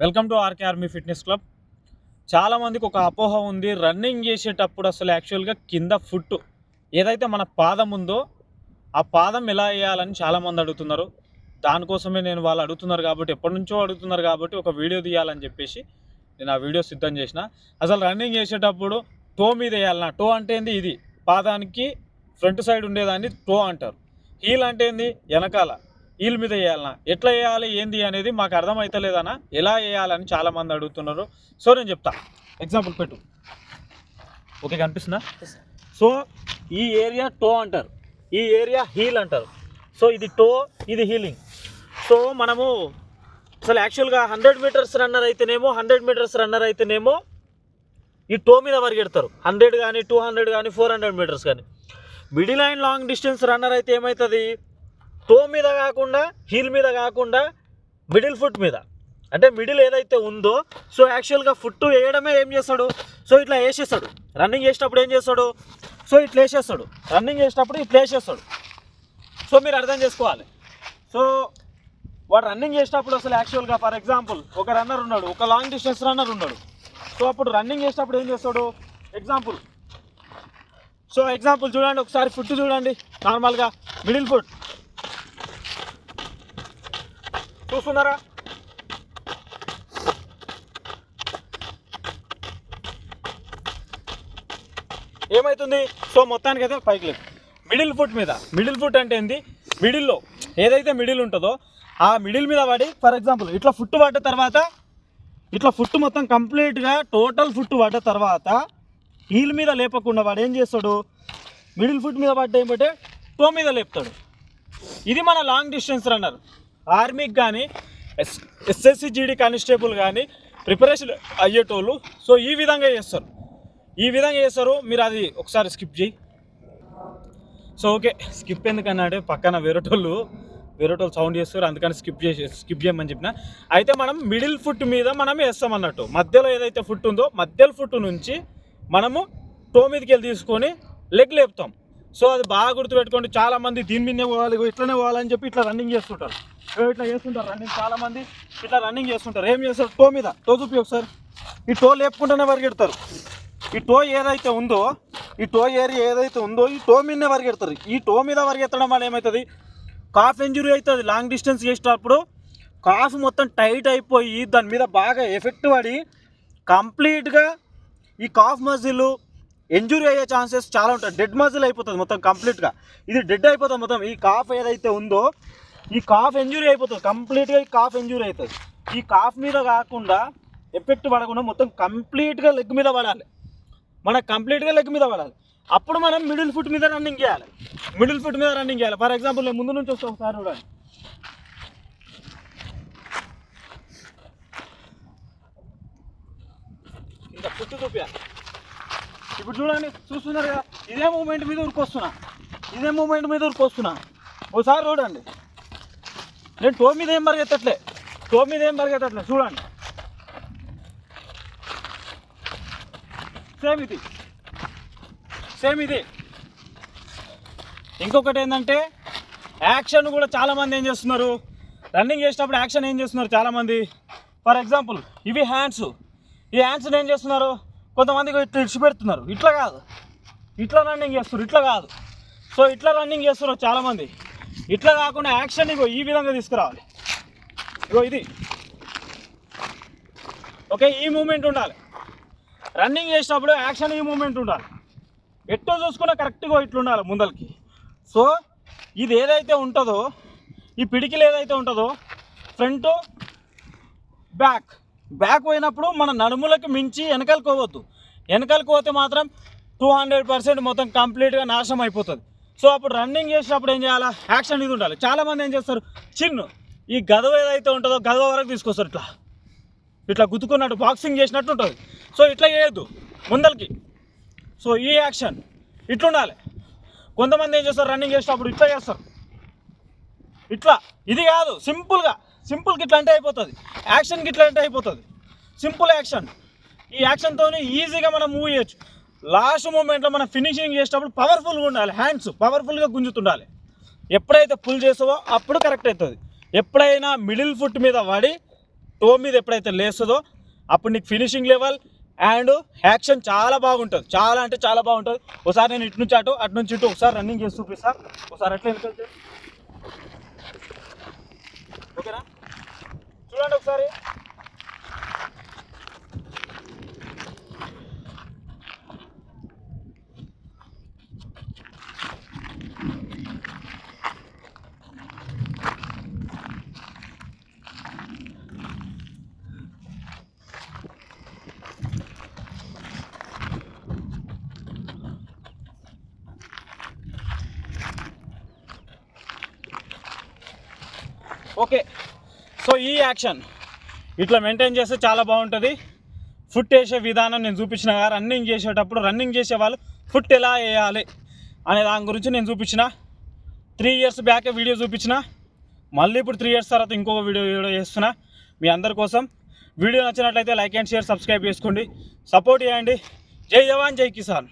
Welcome to RK army fitness club. చాలామందికి ఒక అపోహ ఉంది. రన్నింగ్ చేసేటప్పుడు అసలు యాక్చువల్గా కింద ఫుట్ ఏదైతే మన పాదం ఉందో ఆ పాదం ఎలా వేయాలని చాలామంది అడుగుతున్నారు. దానికోసమే నేను వాళ్ళు అడుగుతున్నారు కాబట్టి ఎప్పటి నుంచో అడుగుతున్నారు కాబట్టి ఒక వీడియో తీయాలని చెప్పేసి నేను ఆ వీడియో సిద్ధం చేసిన. అసలు రన్నింగ్ చేసేటప్పుడు టో మీద వేయాలన్నా టో అంటే ఏంది? ఇది. పాదానికి ఫ్రంట్ సైడ్ ఉండేదాన్ని టో అంటారు. హీల్ అంటే ఏంది? వెనకాల. హీల్ మీద వేయాలన్నా. ఎట్లా వేయాలి ఏంది అనేది మాకు అర్థమవుతలేదన్నా ఎలా వేయాలని చాలామంది అడుగుతున్నారు. సో నేను చెప్తా. ఎగ్జాంపుల్ పెట్టు. ఓకే కనిపిస్తుందా? సో ఈ ఏరియా టో అంటారు. ఈ ఏరియా హీల్ అంటారు. సో ఇది టో ఇది హీలింగ్. సో మనము అసలు యాక్చువల్గా హండ్రెడ్ మీటర్స్ రన్నర్ అయితేనేమో హండ్రెడ్ మీటర్స్ రన్నర్ అయితేనేమో ఈ టో మీద పరిగెడతారు. హండ్రెడ్ కానీ టూ హండ్రెడ్ కానీ ఫోర్ హండ్రెడ్ మీటర్స్ కానీ. Middle and long distance runner అయితే ఏమవుతుంది టో మీద కాకుండా హీల్ మీద కాకుండా మిడిల్ ఫుట్ మీద. అంటే మిడిల్ ఏదైతే ఉందో సో యాక్చువల్గా ఫుట్ వేయడమే ఏం చేస్తాడు? సో ఇట్లా వేసేస్తాడు. రన్నింగ్ చేసేటప్పుడు ఏం చేస్తాడు? సో ఇట్లా వేసేస్తాడు. రన్నింగ్ చేసేటప్పుడు ఇట్లా వేసేస్తాడు. సో మీరు అర్థం చేసుకోవాలి. సో వాడు రన్నింగ్ చేసేటప్పుడు అసలు యాక్చువల్గా ఫర్ ఎగ్జాంపుల్ ఒక రన్నర్ ఉన్నాడు ఒక లాంగ్ డిస్టెన్స్ రన్నర్ ఉన్నాడు. సో అప్పుడు రన్నింగ్ చేసేటప్పుడు ఏం చేస్తాడు? ఎగ్జాంపుల్ సో ఎగ్జాంపుల్ చూడండి ఒకసారి ఫుట్ చూడండి నార్మల్గా మిడిల్ ఫుట్ చూస్తున్నారా? ఏమవుతుంది సో మొత్తానికి అయితే పైకి లేదు మిడిల్ ఫుట్ మీద. మిడిల్ ఫుట్ అంటే ఏంది? మిడిల్లో. ఏదైతే మిడిల్ ఉంటుందో ఆ మిడిల్ మీద పడి ఫర్ ఎగ్జాంపుల్ ఇట్లా ఫుట్ పడ్డ తర్వాత ఇట్లా ఫుట్ మొత్తం కంప్లీట్గా టోటల్ ఫుట్ పడ్డ తర్వాత హీల్ మీద లేపకుండా వాడు ఏం చేస్తాడు? మిడిల్ ఫుట్ మీద పడ్డ ఏమంటే టో మీద లేపుతాడు. ఇది మన లాంగ్ డిస్టెన్స్ రన్నర్. ఆర్మీకి కానీ ఎస్ ఎస్ఎస్సి జీడీ కానిస్టేబుల్ కానీ ప్రిపరేషన్ అయ్యేటోళ్ళు. సో ఈ విధంగా చేస్తారు. ఈ విధంగా చేస్తారు. మీరు అది ఒకసారి స్కిప్ చేయి. So okay. స్కిప్ ఎందుకన్నాడే పక్కన వేరేటోళ్ళు వేరేటోళ్ళు సౌండ్ చేస్తారు. అందుకని స్కిప్ చేసి స్కిప్ చేయమని చెప్పిన. అయితే మనం మిడిల్ ఫుట్ మీద మనం వేస్తాం అన్నట్టు. మధ్యలో ఏదైతే ఫుట్ ఉందో మధ్యలో ఫుట్ నుంచి మనము టో మీదకి వెళ్ళి తీసుకొని లెగ్ లేపుతాం. సో అది బాగా గుర్తుపెట్టుకోండి. చాలామంది దీని మీదనే పోవాలి ఇట్లనే పోవాలని చెప్పి ఇట్లా రన్నింగ్ చేస్తుంటారు. ఇట్లా చేస్తుంటారు రన్నింగ్ చాలా మంది ఇట్లా రన్నింగ్ చేస్తుంటారు. ఏం చేస్తారు? టో మీద టో చూపి ఒకసారి. ఈ టో లేపుకుంటూనే పరిగెడతారు. ఈ టో ఏదైతే ఉందో ఈ టో ఏరియా ఏదైతే ఉందో ఈ టో మీదనే పరిగెడతారు. ఈ టో మీద పరిగెత్తడం వల్ల ఏమవుతుంది కాఫ్ ఇంజురీ అవుతుంది. లాంగ్ డిస్టెన్స్ చేసేటప్పుడు కాఫ్ మొత్తం టైట్ అయిపోయి దాని మీద బాగా ఎఫెక్ట్ పడి కంప్లీట్గా ఈ కాఫ్ మజిల్ ఇంజురీ అయ్యే ఛాన్సెస్ చాలా ఉంటాయి. డెడ్ మజిల్ అయిపోతుంది మొత్తం కంప్లీట్గా ఇది డెడ్ అయిపోతుంది మొత్తం. ఈ కాఫ్ ఏదైతే ఉందో ఈ కాఫ్ ఎంజూరీ అయిపోతుంది. కంప్లీట్గా ఈ కాఫ్ ఎంజూరీ అవుతుంది. ఈ కాఫ్ మీద కాకుండా ఎఫెక్ట్ పడకుండా మొత్తం కంప్లీట్గా లెగ్ మీద పడాలి. మన కంప్లీట్గా లెగ్ మీద పడాలి. అప్పుడు మనం మిడిల్ ఫుట్ మీద రన్నింగ్ చేయాలి. మిడిల్ ఫుట్ మీద రన్నింగ్ చేయాలి. ఫర్ ఎగ్జాంపుల్ నేను ముందు నుంచి వస్తా ఒకసారి చూడండి. ఇంకా ఫుట్ చూపించాలి ఇప్పుడు చూడండి చూస్తున్నారు కదా ఇదే మూమెంట్ మీద ఉరికొస్తున్నా ఇదే మూమెంట్ మీద ఉరికొస్తున్నా ఒకసారి చూడండి. నేను టో మీద ఏం పరిగెత్తట్లే? టో మీద ఏం పరిగెత్తట్లే? చూడండి. సేమ్ ఇది. సేమ్ ఇది. ఇంకొకటి ఏంటంటే యాక్షన్ కూడా చాలామంది ఏం చేస్తున్నారు? రన్నింగ్ చేసేటప్పుడు యాక్షన్ ఏం చేస్తున్నారు చాలామంది ఫర్ ఎగ్జాంపుల్ ఇవి హ్యాండ్స్ ఈ హ్యాండ్స్ ఏం చేస్తున్నారు? కొంతమంది ఇట్లా ఇడిచిపెడుతున్నారు ఇట్లా కాదు. ఇట్లా రన్నింగ్ చేస్తున్నారు. ఇట్లా కాదు. సో ఇట్లా రన్నింగ్ చేస్తున్నారు చాలామంది ఇట్లా కాకుండా యాక్షన్ ఇగో ఈ విధంగా తీసుకురావాలి. ఇగో ఇది. ఓకే ఈ మూమెంట్ ఉండాలి. రన్నింగ్ చేసినప్పుడు యాక్షన్ ఈ మూమెంట్ ఉండాలి. ఎట్టో చూసుకున్నా కరెక్ట్గా ఇట్లా ఉండాలి ముందలకి. సో ఇది ఏదైతే ఉంటుందో ఈ పిడికిలు ఏదైతే ఉంటుందో ఫ్రంట్ బ్యాక్. బ్యాక్ పోయినప్పుడు మన నడుములకు మించి వెనకాలకు పోవద్దు. వెనకాలకు పోతే మాత్రం టూ హండ్రెడ్ పర్సెంట్ మొత్తం కంప్లీట్గా నాశనం అయిపోతుంది. సో అప్పుడు రన్నింగ్ చేసినప్పుడు ఏం చేయాలా? యాక్షన్ ఇది ఉండాలి. చాలామంది ఏం చేస్తారు? చిన్ను ఈ గదవ ఏదైతే ఉంటుందో గదవ వరకు తీసుకొస్తారు ఇట్లా. ఇట్లా గుద్దుకున్నట్టు బాక్సింగ్ చేసినట్టు ఉంటుంది. సో ఇట్లా చేయొద్దు ముందలకి. సో ఈ యాక్షన్ ఇట్లుండాలి. కొంతమంది ఏం చేస్తారు? రన్నింగ్ చేసేటప్పుడు ఇట్లా చేస్తారు. ఇట్లా. ఇది కాదు సింపుల్గా. సింపుల్కి ఇట్లా అంటే అయిపోతుంది. యాక్షన్కి ఇట్లా అంటే అయిపోతుంది. Simple action. ఈ యాక్షన్తో ఈజీగా మనం మూవ్ చేయొచ్చు. లాస్ట్ మూమెంట్లో మనం ఫినిషింగ్ చేసేటప్పుడు పవర్ఫుల్గా ఉండాలి హ్యాండ్స్ పవర్ఫుల్గా గుంజుతుండాలి. ఎప్పుడైతే పుల్ చేసావో అప్పుడు కరెక్ట్ అవుతుంది. ఎప్పుడైనా మిడిల్ ఫుట్ మీద పడి టో మీద ఎప్పుడైతే లేస్తుందో అప్పుడు నీకు ఫినిషింగ్ లెవెల్ అండ్ యాక్షన్ చాలా బాగుంటుంది. చాలా అంటే చాలా బాగుంటుంది. ఒకసారి నేను ఇటు నుంచి అటు అటు నుంచి ఇటు ఒకసారి రన్నింగ్ చేసి చూపిస్తాను ఒకసారి అట్లా ఎందుకు ఓకేనా? చూడండి ఒకసారి. ఓకే సో ఈ యాక్షన్ ఇట్లా మెయింటైన్ చేస్తే చాలా బాగుంటుంది. ఫుట్ వేసే విధానం నేను చూపించిన రన్నింగ్ చేసేటప్పుడు రన్నింగ్ చేసే వాళ్ళు ఫుట్ ఎలా వేయాలి అనే దాని గురించి నేను చూపించిన. త్రీ ఇయర్స్ బ్యాకే వీడియో చూపించిన. మళ్ళీ ఇప్పుడు త్రీ ఇయర్స్ తర్వాత ఇంకొక వీడియో వీడియో చేస్తున్నా. మీ అందరి కోసం. వీడియో నచ్చినట్లయితే లైక్ అండ్ షేర్ సబ్స్క్రైబ్ చేసుకోండి. సపోర్ట్ చేయండి. జై జవాన్ జై కిసాన్.